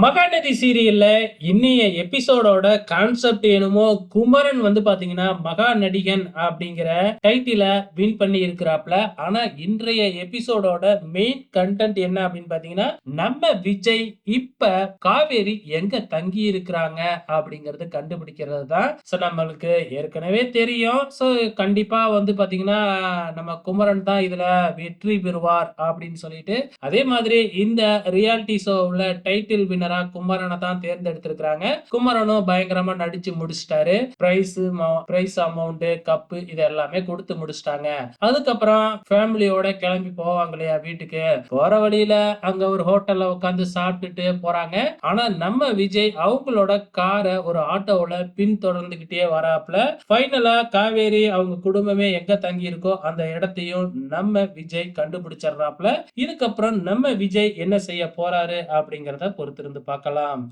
மகாநதி சீரியல்ல இன்னைய எபிசோடோட கான்செப்ட் என்னமோ குமரன் வந்து பாத்தீங்கன்னா மகா நடிகன் அப்படிங்கிற டைட்டில வின் பண்ணி இருக்கிறாப்ல ஆனா இன்றைய எபிசோடோட மெயின் கண்டென்ட் என்ன அப்படின்னு பாத்தீங்கன்னா நம்ம விஜய் இப்ப காவேரி எங்க தங்கி இருக்கிறாங்க அப்படிங்கறது கண்டுபிடிக்கிறது தான். சோ நம்மளுக்கு ஏற்கனவே தெரியும். சோ கண்டிப்பா வந்து பாத்தீங்கன்னா நம்ம குமரன் தான் இதுல வெற்றி பெறுவார் அப்படின்னு சொல்லிட்டு அதே மாதிரி இந்த ரியாலிட்டி ஷோவில் டைட்டில் வினரா குமரனை தான் தேர்ந்தெடுத்திருக்கிறாங்க. குமரனும் பயங்கரமா நடிச்சு முடிச்சிட்டாரு. பிரைஸ் பிரைஸ் அமௌண்ட் கப்பு இது எல்லாமே கொடுத்து முடிச்சிட்டாங்க. அதுக்கப்புறம் ஃபேமிலியோட கிளம்பி போவாங்க இல்லையா வீட்டுக்கு. போற வழியில அங்க ஒரு ஹோட்டல்ல உட்காந்து சாப்பிட்டுட்டு போறாங்க. ஆனா நம்ம விஜய் அவங்களோட காரை ஒரு ஆட்டோவுல பின் தொடர்ந்துகிட்டே ஃபைனலா காவேரி அவங்க குடும்பமே எங்க தங்கி இருக்கோ அந்த இடத்தையும் நம்ம விஜய் கண்டுபிடிச்சிடுறாப்புல. இதுக்கப்புறம் நம்ம விஜய் என்ன செய்ய போறாரு அப்படிங்கறத பொறுத்திருந்து வந்து பார்க்கலாம்.